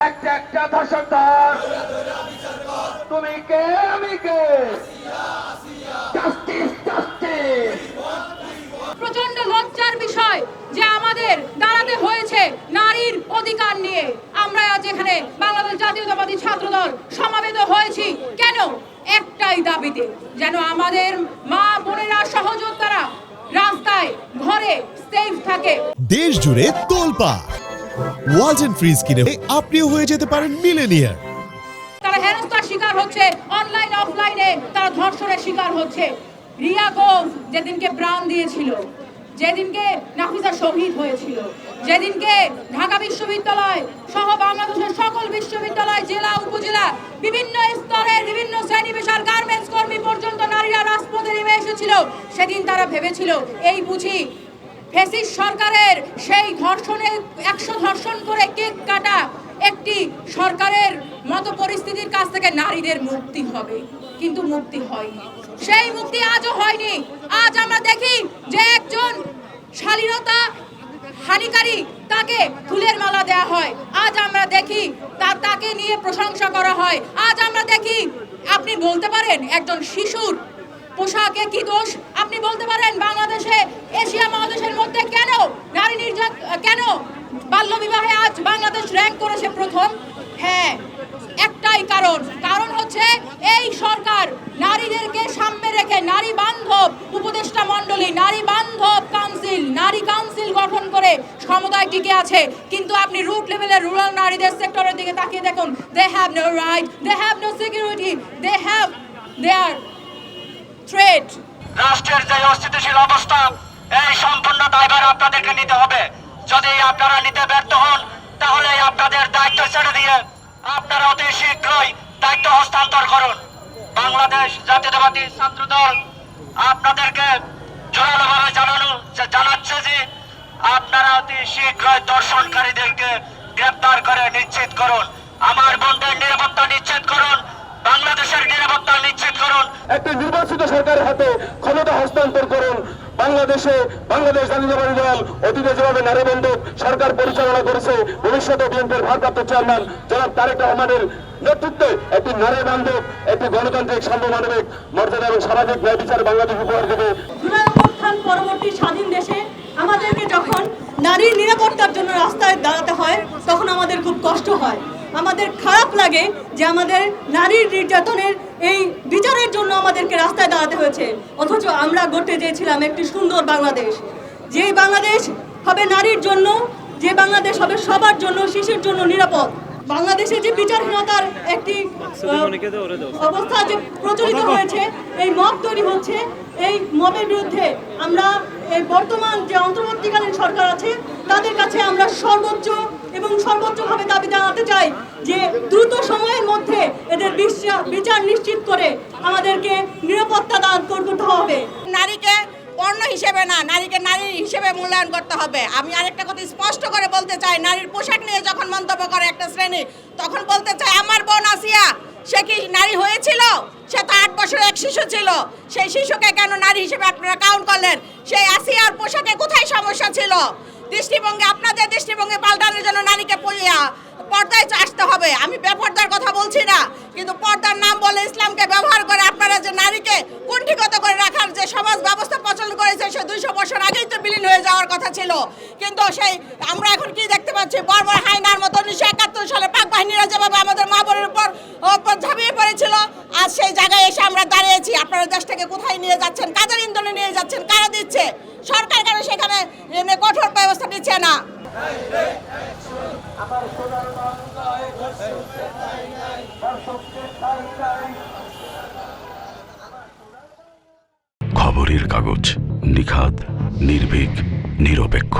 একটা একটা ধর্ষকধর তুমি কে? আমি কে? প্রচণ্ড লজ্জার বিষয় যে আমাদের দাঁড়াতে হয়েছে নারীর অধিকার নিয়ে। আমরা আজ এখানে বাংলাদেশ জাতীয়তাবাদী ছাত্রদল সমাবেত হয়েছি। কেন? একটাই দাবিতে যেন আমাদের মা বোনেরা সহযোদ্ধারা রাস্তায় ঘরে সেফ থাকে। দেশ জুড়ে তোলপা ওয়ালটন ফ্রিজ কিনে আপনিও হয়ে যেতে পারেন মিলেনিয়ার। তারা শিকার হচ্ছে অনলাইন অফলাইনে তারা ধর্ষণের শিকার হচ্ছে। রিয়া যেদিনকে প্রাণ দিয়েছিল, যেদিনকে নাফিসা শহীদ হয়েছিল, যেদিনকে ঢাকা বিশ্ববিদ্যালয় সহ বাংলাদেশের সকল বিশ্ববিদ্যালয়, জেলা, উপজেলা, বিভিন্ন স্তরের বিভিন্ন শ্রেণি গার্মেন্টস কর্মী পর্যন্ত নারীরা রাজপথে নেমে এসেছিল। সেদিন তারা ভেবেছিল, এই বুঝি ফেসিস সরকারের সেই ধর্ষণে একশো ধর্ষণ করে কেক কাটা একটি সরকারের মতো পরিস্থিতির কাছ থেকে নারীদের মুক্তি হবে। কিন্তু মুক্তি হয়নি। সেই মুক্তি আজও হয়নি। আজ আমরা দেখি যে একজন শালীনতা হানিকারী তাকে ফুলের মালা দেয়া হয়। আজ আমরা দেখি তা তাকে নিয়ে প্রশংসা করা হয়। আজ আমরা দেখি, আপনি বলতে পারেন, একজন শিশুর পোশাকে কি দোষ? আপনি বলতে পারেন, বাংলাদেশে এশিয়া মধ্যে কেন নারী নির্যাত, কেন বাল্যবিবাহে আজ বাংলাদেশ র্যাঙ্ক করেছে প্রথম? হ্যাঁ একটাই কারণ। কারণ হচ্ছে এই সরকার নারীদেরকে সামনে রেখে নারী বান্ধব উপদেষ্টা মণ্ডলী, নারী বান্ধব কাউন্সিল, নারী কাউন্সিল গঠন করে সমুদায় টিকে আছে। কিন্তু আপনি রুট লেভেলের রুরাল নারীদের সেক্টরের দিকে তাকিয়ে দেখুন। They have no right they have no security they have they are threat রাষ্ট্রের যে অস্থিতিশীল অবস্থা এই সম্পূর্ণ দায়ভার আপনাদেরকে নিতে হবে। যদি আপনারা নিতে ব্যর্থ হন, তাহলে আপনাদের দায়িত্ব ছেড়ে দিয়ে আপনারা অতি শীঘ্রই দায়িত্ব হস্তান্তর করুন। বাংলাদেশ জাতীয়তাবাদী ছাত্র দল আপনাদেরকে জোরালোভাবে জানানো জানাচ্ছে যে আপনারা অতি শীঘ্রই দর্শনকারীদেরকে গ্রেপ্তার করে নিশ্চিত করুন। আমার বোনদের নিরাপত্তা নিশ্চিত করুন। বাংলাদেশের নিরাপত্তা নিশ্চিত করুন। একটি নির্বাচিত সরকারের হাতে ক্ষমতা হস্তান্তর করুন। বাংলাদেশে বাংলাদেশ জাতীয়তাবাদী দল অতীতে যেভাবে নারীবন্ধব সরকার পরিচালনা করেছে, ভবিষ্যতে বিএনপির ভারপ্রাপ্ত চেয়ারম্যান জনাব তারেক রহমানের নেতৃত্বে একটি নারী বান্ধব একটি গণতান্ত্রিক সাম্য মানবিক মর্যাদা এবং সামাজিক ন্যায় বিচার বাংলাদেশ উপহার দেবে। পরবর্তী স্বাধীন দেশে আমাদেরকে যখন নারীর নিরাপত্তার জন্য রাস্তায় দাঁড়াতে হয়, তখন আমাদের খুব কষ্ট হয়। আমাদের খারাপ লাগে যে আমাদের নারীর নির্যাতনের এই বিচারের জন্য আমাদেরকে রাস্তায় দাঁড়াতে হয়েছে। অথচ আমরা গড়তে চেয়েছিলাম একটি সুন্দর বাংলাদেশ। যে বাংলাদেশ হবে নারীর জন্য যে বাংলাদেশ হবে সবার জন্য শিশুর জন্য নিরাপদ। বাংলাদেশে যে বিচারহীনতার একটি অবস্থা যে প্রচলিত হয়েছে এই মব তৈরি হচ্ছে এই মবের বিরুদ্ধে আমরা এই বর্তমান যে অন্তর্বর্তীকালীন সরকার আছে তাদের কাছে আমরা সর্বোচ্চ এবং সর্বোচ্চভাবে দাবি জানাতে চাই যে দ্রুত সময়ের মধ্যে এদের বিচার নিশ্চিত করে আমাদেরকে নিরাপত্তা দান করতে হবে। নারীকে পণ্য হিসেবে না, নারীকে নারী হিসেবে মূল্যায়ন করতে হবে। আমি আরেকটা কথা স্পষ্ট করে বলতে চাই, নারীর পোশাক নিয়ে যখন মন্তব্য করে একটা শ্রেণি, তখন বলতে চাই, আমার বোন আসিয়া, সে কি নারী হয়েছিল? সে তো আট বছর এক শিশু ছিল। সেই শিশুকে কেন নারী হিসেবে আপনারা কাউন্ট করলেন? সেই আসিয়ার পোশাকে কোথায় সমস্যা ছিল? দৃষ্টিভঙ্গি, আপনাদের দৃষ্টিভঙ্গি পাল্টানোর জন্য নারীকে পর্দায় আসতে হবে। আমি বেপর্দার কথা বলছি না, কিন্তু পর্দার নাম বলে ইসলামকে ব্যবহার করে আপনারা যে নারীকে কুণ্ঠিগত করে রাখার যে সমাজ ব্যবস্থা প্রচলন করেছে, সে দুইশো বছর আগেই তো বিলীন হয়ে যাওয়ার কথা ছিল। কিন্তু সেই, আমরা এখন কি দেখতে পাচ্ছি বর্বর হাইনার মতো উনিশশো একাত্তর সালে পাক বাহিনীরা যেভাবে আমাদের মা বোনের উপর ঝাঁপিয়ে পড়েছিল। আজ সেই জায়গায় এসে আমরা দাঁড়িয়েছি। আপনারা দেশটাকে কোথায় নিয়ে যাচ্ছেন? কাদের ইন্ধনে নিয়ে যাচ্ছেন? কারা দিচ্ছে? সরকার কেন সেখানে কঠোর ব্যবস্থা নিচ্ছে না? খবরের কাগজ নিখাদ, নির্ভীক, নিরপেক্ষ।